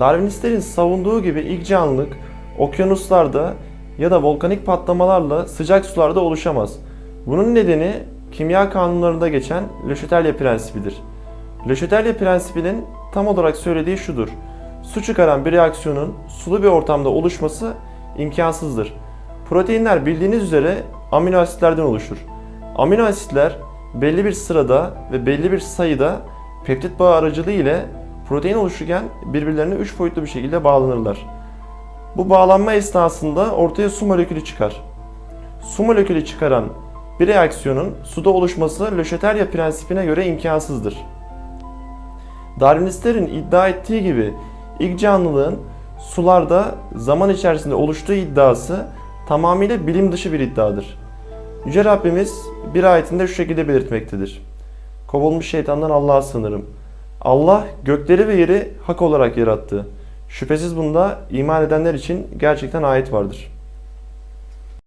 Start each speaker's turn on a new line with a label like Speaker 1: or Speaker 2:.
Speaker 1: Darwinistlerin savunduğu gibi ilk canlılık okyanuslarda ya da volkanik patlamalarla sıcak sularda oluşamaz. Bunun nedeni kimya kanunlarında geçen Le Chatelier prensibidir. Le Chatelier prensibinin tam olarak söylediği şudur. Su çıkaran bir reaksiyonun sulu bir ortamda oluşması imkansızdır. Proteinler bildiğiniz üzere amino asitlerden oluşur. Amino asitler belli bir sırada ve belli bir sayıda peptit bağı aracılığı ile protein oluşurken birbirlerine üç boyutlu bir şekilde bağlanırlar. Bu bağlanma esnasında ortaya su molekülü çıkar. Su molekülü çıkaran bir reaksiyonun suda oluşması Chatelier prensibine göre imkansızdır. Darwinistlerin iddia ettiği gibi ilk canlılığın sularda zaman içerisinde oluştuğu iddiası tamamıyla bilim dışı bir iddiadır. Yüce Rabbimiz bir ayetinde şu şekilde belirtmektedir. Kovulmuş şeytandan Allah'a sığınırım. Allah gökleri ve yeri hak olarak yarattı. Şüphesiz bunda iman edenler için gerçekten ayet vardır.